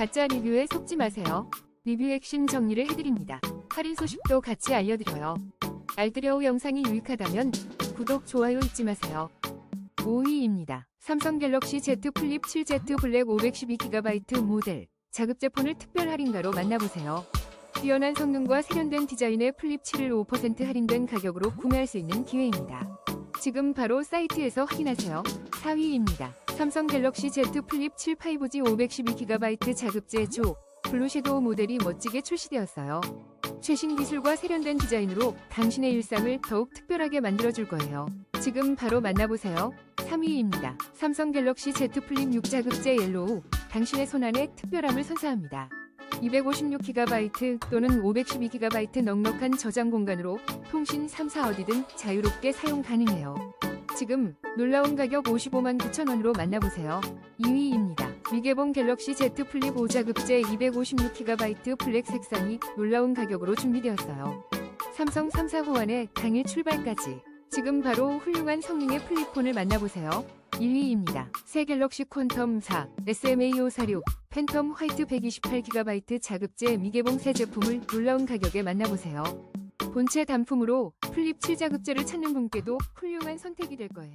가짜 리뷰에 속지 마세요. 리뷰 액션 정리를 해드립니다. 할인 소식도 같이 알려드려요. 알뜰여우 영상이 유익하다면 구독, 좋아요 잊지 마세요. 5위입니다. 삼성 갤럭시 Z 플립 7Z 블랙 512GB 모델 자급제 폰을 특별 할인가로 만나보세요. 뛰어난 성능과 세련된 디자인의 플립 7을 5% 할인된 가격으로 구매할 수 있는 기회입니다. 지금 바로 사이트에서 확인하세요. 4위입니다. 삼성 갤럭시 Z 플립 7 5G 512GB 자급제 조 블루 섀도우 모델이 멋지게 출시되었어요. 최신 기술과 세련된 디자인으로 당신의 일상을 더욱 특별하게 만들어줄 거예요. 지금 바로 만나보세요. 3위입니다. 삼성 갤럭시 Z 플립 6 자급제 옐로우 당신의 손안에 특별함을 선사합니다. 256GB 또는 512GB 넉넉한 저장 공간으로 통신 3 사 어디든 자유롭게 사용 가능해요. 지금 놀라운 가격 55만 9천원으로 만나보세요. 2위입니다. 미개봉 갤럭시 Z 플립 5자급제 256GB 블랙 색상이 놀라운 가격으로 준비되었어요. 삼성 3사 호환의 당일 출발까지 지금 바로 훌륭한 성능의 플립폰을 만나보세요. 1위입니다. 새 갤럭시 퀀텀 4 SMA546 팬텀 화이트 128GB 자급제 미개봉 새 제품을 놀라운 가격에 만나보세요. 본체 단품으로 플립 7자급제를 찾는 분께도 훌륭한 선택이 될 거예요.